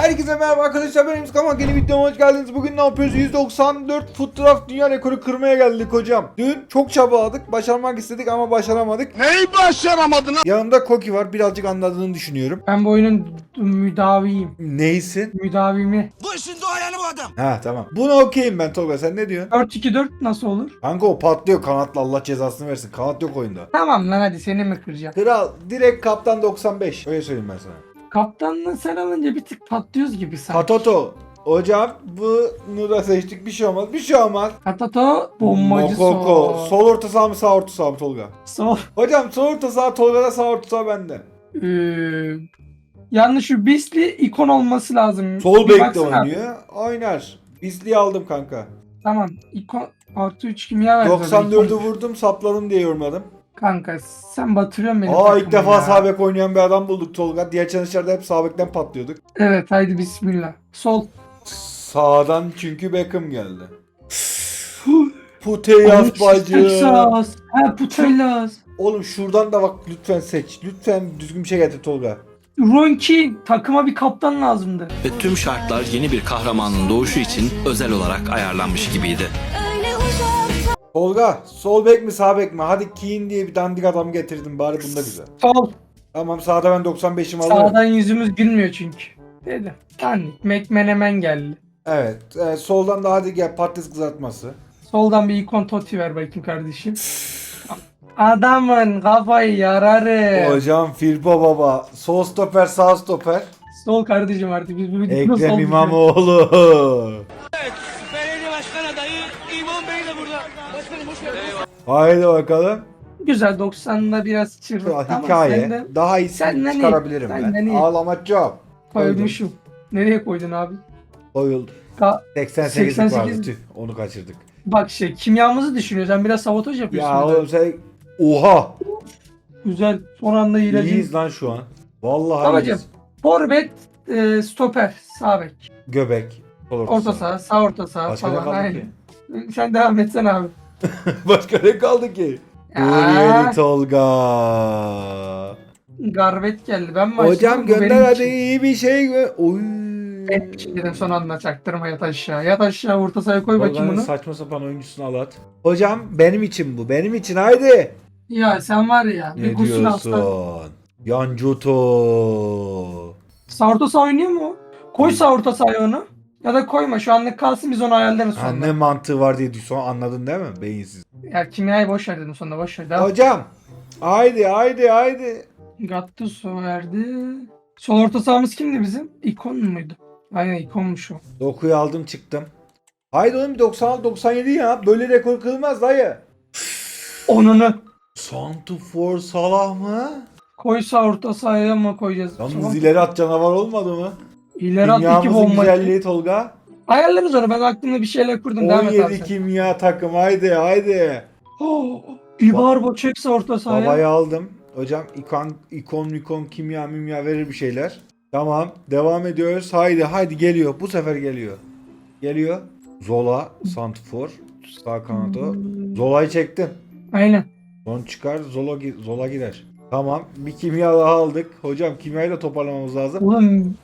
Herkese merhaba arkadaşlar ben Emre Kamak yeni videoma hoş geldiniz. Bugün ne yapıyoruz? 194 foot draft dünya rekoru kırmaya geldik hocam. Dün çok çabaladık, başarmak istedik ama başaramadık. Neyi başaramadın Yanımda Koki var, birazcık anladığını düşünüyorum. Ben bu oyunun müdaviyim. Neysin? Müdavimi. Bu işin doğayanı bu adam. Ha tamam. Buna okeyim ben Tolga sen ne diyorsun? 4-2-4 nasıl olur? Kanka o patlıyor kanatla Allah cezasını versin. Kanat yok oyunda. Tamam lan hadi seni mi kıracağım? Kral direkt kaptan 95. Öyle söyleyeyim ben sana. Kaptanla sen alınca bir tık patlıyoruz gibi sanki. Patoto. Hocam bunu da seçtik bir şey olmaz bir şey olmaz. Katato bombacı Mokoko. sol. Sol orta saha mı sağ orta saha mı Tolga? Sol. Hocam sol orta saha Tolga'da sağ orta saha bende. Ee, yanlış şu Beastly ikon olması lazım. Sol Bir baksana. oynuyor. Oynar. Bizliği aldım kanka. Tamam. ikon artı 3 kimya ver. 94'ü vurdum sapladım diye yorumladım. Kanka sen batırıyorsun beni. Aa ilk defa ya. sağ bek oynayan bir adam bulduk Tolga. Diğer challenge'larda hep sağ bekten patlıyorduk. Evet haydi bismillah. Sol. Sağdan çünkü Beckham geldi. Puteyas bacı. Ha Putellas. Oğlum şuradan da bak lütfen seç. Lütfen düzgün bir şey getir Tolga. Ronki takıma bir kaptan lazımdı. ve tüm şartlar yeni bir kahramanın doğuşu için özel olarak ayarlanmış gibiydi. Öyle uzak Tolga sol bek mi sağ bek mi? Hadi Keane diye bir dandik adam getirdim bari bunda güzel. Sol. Tamam sağda ben 95'imi alırım. Sağdan yüzümüz gülmüyor çünkü. Dedim. Dandik. McMenemen geldi. Evet. e, soldan da hadi gel patates kızartması. Soldan bir ikon toti ver bakayım kardeşim. Adamın kafayı yararı. Hocam Filpo baba. Sol stoper sağ stoper. Sol kardeşim artık biz bu Ekrem. İmamoğlu. Belediye başkan adayı İmam Bey de burada. Başkanım hoş geldiniz. Haydi bakalım. Güzel 90'da biraz ama sen hikaye. de Daha iyisini senden iyi, çıkarabilirim senden ben. iyi. Ağlamak yok. koymuşum. Nereye koydun abi? Koyuldu. Ka 88 88 vardı tüh. Onu kaçırdık. Bak şey kimyamızı düşünüyor. Sen biraz sabotaj yapıyorsun. Ya burada. oğlum sen... Oha. Güzel. Son anda ilacın. İyiyiz lan şu an. Vallahi Babacım. iyiyiz. Forvet, e, stoper, sağ bek. Göbek. Orta saha, sağ orta saha Başka ne falan. kaldı Aynen. Sen devam etsen abi. Başka ne kaldı ki? Ya. Nuriyeli Tolga. Garbet geldi. Ben mi Hocam açtım, bu benim gönder hadi için. iyi bir şey. gö- Oy. Benim için dedim son anda çaktırma yat aşağı. Yat aşağı orta sahaya koy bakayım Tolga'nın bunu. saçma sapan oyuncusunu al at. Hocam benim için bu. Benim için haydi. Ya sen var ya. bir Ne gusül diyorsun? Yancuto. Sağ orta saha oynuyor mu? Koy sağ orta sahaya onu. Ya da koyma şu anlık kalsın biz onu ayarlarız sonra. Ha, ne mantığı var diye son anladın değil mi? Beyinsiz. Ya kimyayı boş ver dedim sonra boş ver. Devam. Hocam. Haydi haydi haydi. Gattuso verdi. Sol orta sahamız kimdi bizim? İkon muydu? Aynen ikonmuş o. Dokuyu aldım çıktım. Haydi oğlum 96 97 ya. Böyle rekor kılmaz dayı. Onunu. Santufor Salah mı? Koy sağ orta sahaya mı koyacağız? Yalnız Tamam. ileri at canavar olmadı mı? İleri at iki Dünyamızın bomba. güzelliği Tolga. Ayarlarız onu ben aklımda bir şeyler kurdum. Devam et abi 17 sen. kimya takım haydi haydi. Oh, İbarbo çekse orta sahaya. Babayı aldım. Hocam ikon, ikon, ikon, kimya, mimya verir bir şeyler. Tamam. Devam ediyoruz. Haydi haydi geliyor. Bu sefer geliyor. Geliyor. Zola, Santifor, sağ kanato. Zola'yı çektim. Aynen. Son çıkar Zola, gi- Zola gider. Tamam. Bir kimya daha aldık. Hocam kimyayı da toparlamamız lazım. Oğlum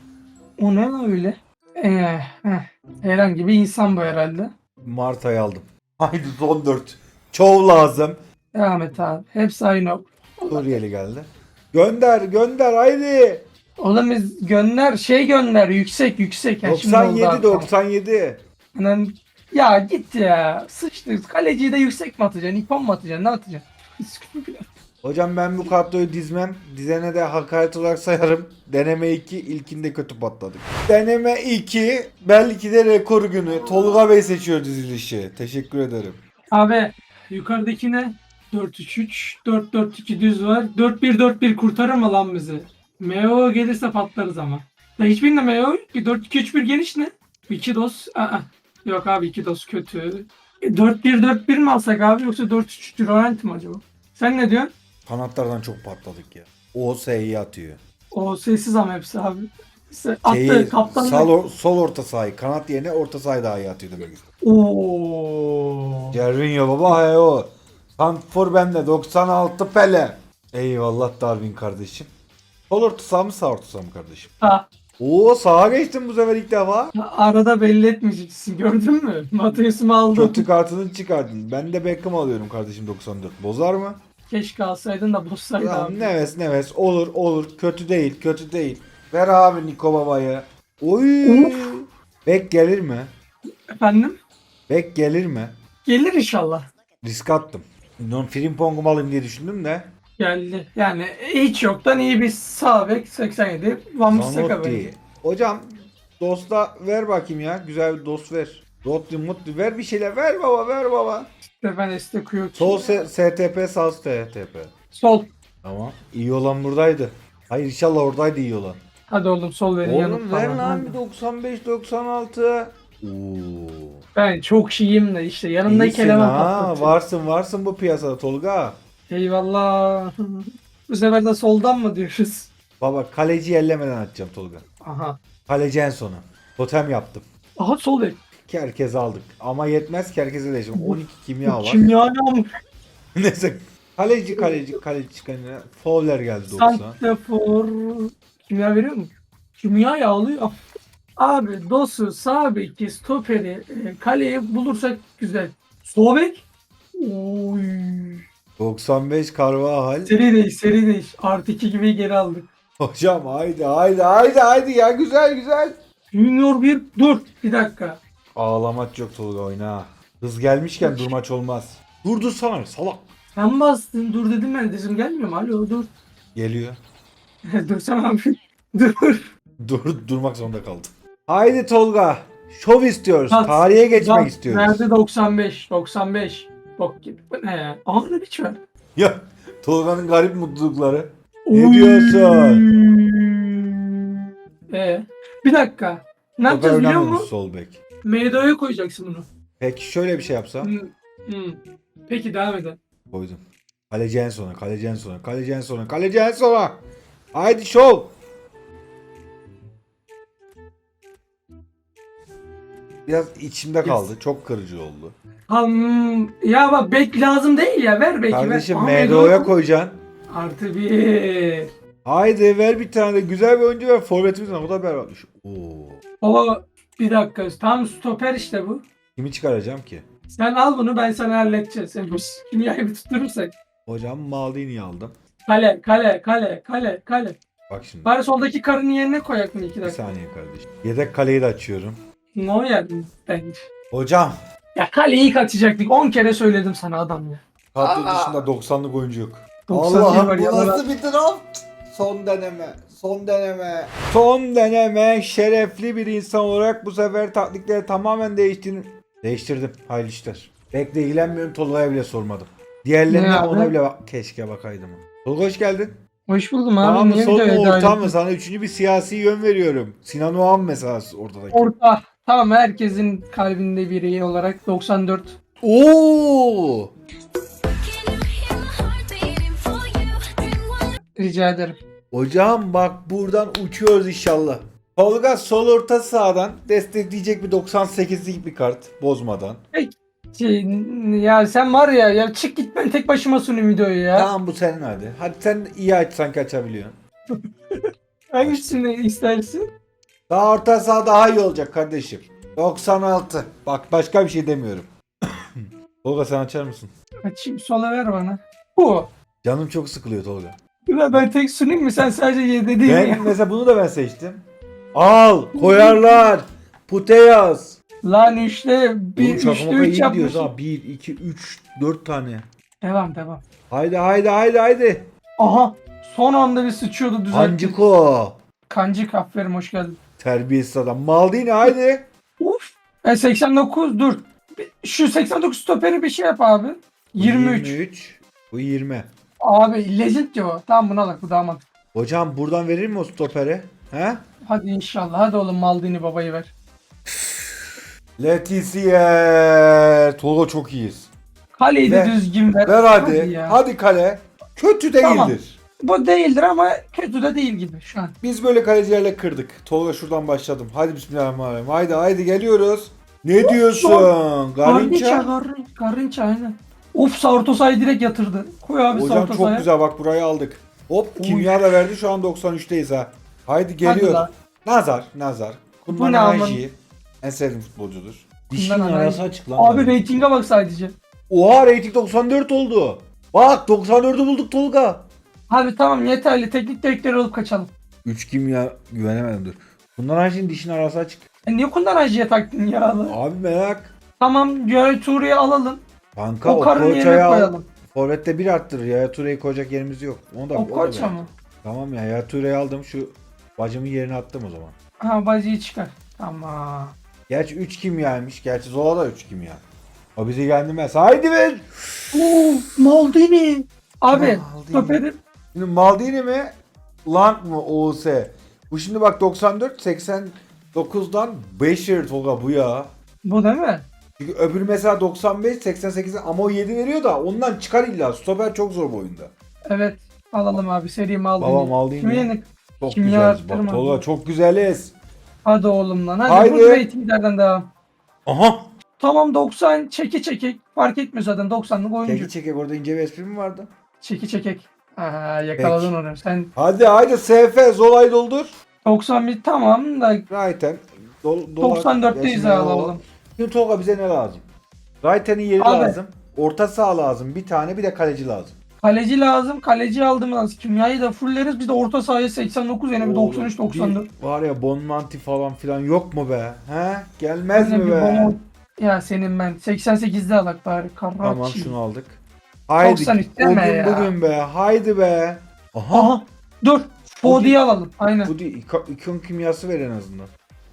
o ne lan öyle? Ee, heh. Herhangi bir insan bu herhalde. Marta'yı aldım. Haydi son 4. Çoğu lazım. Devam et abi. Hepsi aynı. o. Suriyeli geldi. Gönder gönder haydi. Oğlum biz gönder şey gönder yüksek yüksek. Ya şimdi oldu 97 abi. 97. Lan, Ya git ya. Sıçtık. Kaleciyi de yüksek mi atacaksın? İpon mu atacaksın? Ne atacaksın? Hocam ben bu kadroyu dizmem. Dizene de hakaret olarak sayarım. Deneme 2 ilkinde kötü patladık. Deneme 2 belki de rekor günü. Tolga Bey seçiyor dizilişi. Teşekkür ederim. Abi yukarıdakine 4-3-3, 4-4-2 düz var. 4-1-4-1 kurtarır mı lan bizi? MO gelirse patlarız ama. Ya hiçbirinde MO yok ki. 4-2-3-1 geniş ne? 2 dos. Aa. Yok abi 2 dos kötü. E, 4-1-4-1 mi alsak abi yoksa 4-3-3 Durant mı acaba? Sen ne diyorsun? Kanatlardan çok patladık ya. O S'yi atıyor. O sessiz ama hepsi abi. Se- Attı Şeyi, kaptan. sol, or- sol orta sahayı. Kanat yerine orta sahayı daha iyi atıyor demek. Oo. Cervinho baba he o. Sanfor bende 96 Pele. Eyvallah Darwin kardeşim. Sol orta saha mı sağ orta saha mı kardeşim? Ha. Oo sağa geçtim bu sefer ilk defa. Arada belli etmeyeceksin gördün mü? Mateus'umu aldım. Kötü kartını çıkardın. Ben de Beckham alıyorum kardeşim 94. Bozar mı? Keşke alsaydın da bozsaydın Ya, abi. neves neves olur olur. Kötü değil kötü değil. Ver abi Niko babayı. Oy. Of. Bek gelir mi? Efendim? Bek gelir mi? Gelir inşallah. Risk attım. Non Frimpong'umu alayım diye düşündüm de. Geldi. Yani hiç yoktan iyi bir sağ bek 87. Van Bissaka Zanotti. böyle. Hocam dosta ver bakayım ya. Güzel bir dost ver. Rotli mutlu ver bir şeyler ver baba ver baba. İşte ben Esteku'yu Sol S- STP sağ STP. Sol. Tamam. İyi olan buradaydı. Hayır inşallah oradaydı iyi olan. Hadi oğlum sol verin Oğlum yanıp ver falan. lan bir 95 96. Oo. Ben çok iyiyim de işte yanımdaki İyisin eleman ha. Varsın varsın bu piyasada Tolga. Eyvallah. Bu sefer de soldan mı diyoruz? Baba kaleci ellemeden atacağım Tolga. Aha. Kaleci en sonu. Totem yaptım. Aha sol bek. Ki herkese aldık. Ama yetmez ki herkese de şimdi 12 kimya var. Kimya ne ama? Neyse. Kaleci kaleci kaleci çıkanına Fowler geldi 90. Santrafor. Kimya veriyor mu? Kimya yağlıyor. Abi Dosu, sağ beki, stoperi, e, kaleyi bulursak güzel. Sol bek. Oy. 95 Carvajal. Seri değiş, seri değiş. Artı 2 gibi geri aldık. Hocam haydi haydi haydi haydi ya güzel güzel. Junior 1 dur. Bir dakika. Ağlamaç yok Tolga oyna. Hız gelmişken durmaç olmaz. Durdur sana salak. Sen bastın dur dedim ben dizim gelmiyor mu? Alo dur. Geliyor. Dursana abi. Dur. Dur durmak zorunda kaldım. Haydi Tolga. Şov istiyoruz. Bak, Tarihe geçmek Bak, istiyoruz. Nerede 95? 95. Bok gibi. Bu ne ya? Aha ne biçim? Ya Tolga'nın garip mutlulukları. Ne diyorsun? Ee, bir dakika. Ne yapacağız biliyor oynamıyormuş musun? sol bek. Meydo'ya koyacaksın bunu. Peki şöyle bir şey yapsam. Hmm, hmm. Peki devam edelim. Koydum. Kaleci en sona, kaleci en sona, kaleci en sona, kaleci en sona. Haydi şov. Biraz içimde kaldı. Çok kırıcı oldu. Hmm, ya bak bek lazım değil ya. Ver beki Kardeşim koy. koyacaksın. Artı bir. Haydi ver bir tane de güzel bir oyuncu ver. Forvetimiz ne kadar berbatmış. Oo. Baba bir dakika. Tam stoper işte bu. Kimi çıkaracağım ki? Sen al bunu ben sana halledeceğiz. Sen bu kimyayı bir tutturursak. Hocam Maldini'yi aldım. Kale, kale, kale, kale, kale. Bak şimdi. Bari soldaki karının yerine koyak mı iki Bir dakika? saniye kardeşim. Yedek kaleyi de açıyorum. Neuer bence. Hocam. Ya kaleyi kaçacaktık. 10 kere söyledim sana adam ya. Kadro dışında 90'lık oyuncu yok. 90 Allah'ım var bu ya. nasıl bir draft? Son deneme. Son deneme. Son deneme. Şerefli bir insan olarak bu sefer taktikleri tamamen değiştirdim. Değiştirdim. Hayırlı işler. Bekle ilgilenmiyorum. Tolga'ya bile sormadım. Diğerlerine Ne abi? ona bile bak. Keşke bakaydım. Tolga hoş geldin. Hoş buldum abi. Tamam mı? Niye Son mu orta mı? ettin? Sana üçüncü bir siyasi yön veriyorum. Sinan Oğan mesela ortadaki. Orta. Tamam herkesin kalbinde biri olarak 94. Oo! Rica ederim. Hocam bak buradan uçuyoruz inşallah. Tolga sol orta sahadan destekleyecek bir 98'lik bir kart bozmadan. Şey, ya sen var ya ya çık git ben tek başıma sunayım videoyu ya. Tamam bu senin hadi. Hadi sen iyi aç sanki açabiliyorsun. Hangisini istersin? Daha orta saha daha iyi olacak kardeşim. 96. Bak başka bir şey demiyorum. Tolga sen açar mısın? Açayım sola ver bana. Bu. Canım çok sıkılıyor Tolga. Ya ben tek sunayım mı sen sadece ye dediğin ya. Ben mesela bunu da ben seçtim. Al koyarlar. Puteyaz. Lan üçte bir Oğlum üçte şaka üç iyi gidiyoruz ha. 1, 2, 3, 4 tane. Devam devam. Haydi haydi haydi haydi. Aha son anda bir sıçıyordu düzeltti. Hancıko. Kancık aferin hoş geldin. Terbiyesiz adam. Maldini haydi. Uf. E 89 dur. Bir- Şu 89 stoperi bir şey yap abi. 23. 23. Bu 20. Abi legend ya o. Tamam buna bak bu daha mantıklı. Hocam buradan verir mi o stopere? He? Hadi inşallah. Hadi oğlum Maldini babayı ver. Letizier. Tolga çok iyiyiz. Kaleyi de Ver. düzgün ver. Ver hadi. Hadi, ya. kale. Kötü değildir. Tamam. Bu değildir ama kötü de değil gibi şu an. Biz böyle kalecilerle kırdık. Tolga şuradan başladım. Hadi bismillahirrahmanirrahim. Haydi haydi geliyoruz. Ne diyorsun? Garrincha. Garinça. Garrincha, Garrincha aynen. Uf Saurtosa'yı direkt yatırdı. Koy abi Hocam çok Saurtosa'ya. güzel bak burayı aldık. Hop kimya da verdi şu an 93'teyiz ha. Haydi Hadi geliyor. lan. Nazar, Nazar. Bu ne. En sevdiğim futbolcudur. Dişinin Kundan arası açık lan. Abi reytinge bak sadece. Oha rating 94 oldu. Bak 94'ü bulduk Tolga. Abi tamam yeterli. Teknik direktör olup kaçalım. 3 kimya güvenemedim dur. Kundan Haji'nin dişinin arası açık. E niye Kundan Hacı'ya taktın ya? Abi merak. Tamam Yaya Ture'yi alalım. Kanka o o, karın yerine Koça'yı al. koyalım. Forvet'te bir arttırır. Yaya Ture'yi koyacak yerimiz yok. Onu da, O da mı? Tamam ya Yaya Ture'yi aldım. Şu bacımın yerine attım o zaman. Ha bacıyı çıkar. Tamam. Gerçi 3 kimyaymış. Gerçi Zola da 3 kimya. O bizi yendirmez. Haydi ver. Oo, Maldini. Abi Maldini. stoperin Şimdi Maldini mi? Lang mı? OS. Bu şimdi bak 94 89'dan 5 yer Tolga bu ya. bu değil mi? Çünkü öbürü mesela 95 88 ama o 7 veriyor da ondan çıkar illa. Stoper çok zor bu oyunda. Evet. Alalım abi seri Maldini. Baba Maldini. Kimi yenik? Çok Kimya güzeliz. Bak. Tolga çok güzeliz. Hadi oğlum lan. Hadi, Haydi. bu reytinglerden devam. Aha. Tamam 90 çeki çekek. Fark etmiyor zaten 90'lık oyuncu. Çeki çekek orada ince bir espri mi vardı? Çeki çekek. Aha, yakaladın onu. Sen Hadi haydi SF Zolay doldur. 91 tamam da Raiten. Dol, dolar- 94'teyiz Yaşına ya o. alalım. Şimdi Tolga bize ne lazım? Raiten'in yeri Abi. lazım. Orta saha lazım. Bir tane bir de kaleci lazım. Kaleci lazım. Kaleci aldım lazım. Kimyayı da fulleriz. Bir de orta sahaya 89 yani bir 93 Oğlum, 94. bir Var ya Bonmanti falan filan yok mu be? He? Gelmez Yine mi bir be? bomba- Ya senin ben 88'de alak bari. Karachi. Tamam şunu aldık. Haydi 93 o deme gün ya. bugün be. Haydi be. Aha. Aha. Dur. Fodi'yi alalım. Aynen. Bu değil. İko- İkon kimyası ver en azından.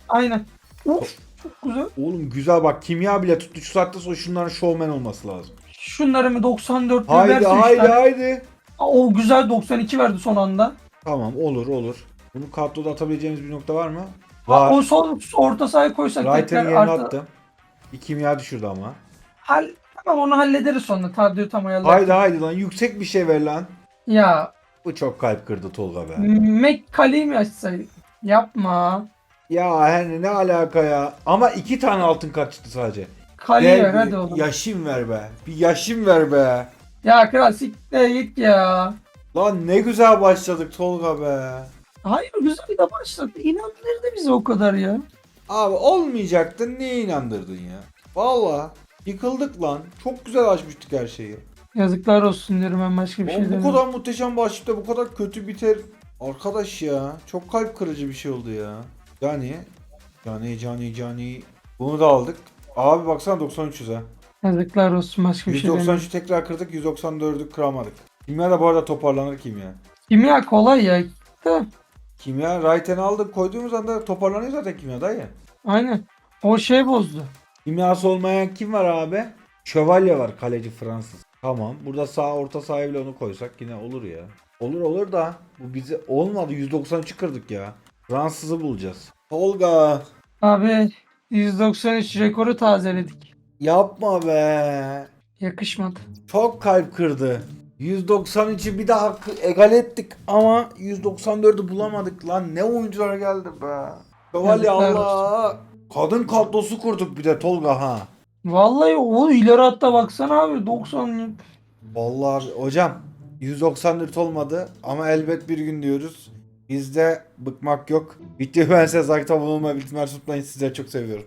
Aynen. Uf. Çok güzel. Oğlum güzel bak kimya bile tuttu. Şu saatte sonra şunların showman olması lazım. Şunları mı 94 Haydi versin haydi haydi. Aa, O güzel 92 verdi son anda. Tamam olur olur. Bunu kadroda atabileceğimiz bir nokta var mı? Aa, Var. O sol orta sahaya koysak Raiten'in tekrar yerine artı. attım. Bir kimya düşürdü ama. Hal tamam onu hallederiz sonra. Tadyo tam ayarlar. Haydi haydi lan yüksek bir şey ver lan. Ya Bu çok kalp kırdı Tolga be. Mekkale'yi mi açsaydık? Yapma. Ya hani ne alaka ya. Ama iki tane altın kart çıktı sadece. Kaleyi Gel ver bir hadi oğlum. Ya, Yaşım ver be. Bir yaşım ver be. kral siktir git ya. Lan ne güzel başladık Tolga be. Hayır güzel de başladı. İnandırdı bizi o kadar ya. Abi olmayacaktı niye inandırdın ya? Valla yıkıldık lan. Çok güzel açmıştık her şeyi. Yazıklar olsun diyorum ben başka bir şey Oğlum bu demiyorum. kadar muhteşem başlayıp da bu kadar kötü biter. Arkadaş ya çok kalp kırıcı bir şey oldu ya. Yani Cani Cani Cani bunu da aldık. Abi baksana 93'üz ha. Yazıklar olsun başka bir şey demiyorum. 193'ü tekrar kırdık 194'ü kıramadık. Kimya da bu arada toparlanır kimya. Kimya kolay ya. Da, Kimya Raiten'i aldık koyduğumuz anda toparlanıyor zaten kimya dayı. aynen. O şey bozdu. Kimyası olmayan kim var abi? Şövalye var kaleci Fransız. Tamam. Burada sağ orta sahaya bile onu koysak yine olur ya. Olur olur da bu bize olmadı 193'ü kırdık ya. Fransız'ı bulacağız. Tolga Abi 193 rekoru tazeledik. yapma be. Yakışmadı. Çok kalp kırdı. 193'ü bir daha egal ettik ama 194'ü bulamadık lan. Ne oyuncular geldi be. Şövalye Yazıklar Allah. Kadın kadrosu kurduk bir de Tolga ha. Vallahi o ileri hatta baksana abi 90 Vallahi hocam 194 olmadı ama elbet bir gün diyoruz. Bizde bıkmak yok. Videoyu ben size abone olmayı, bildirimleri tutmayın. Sizleri çok seviyorum.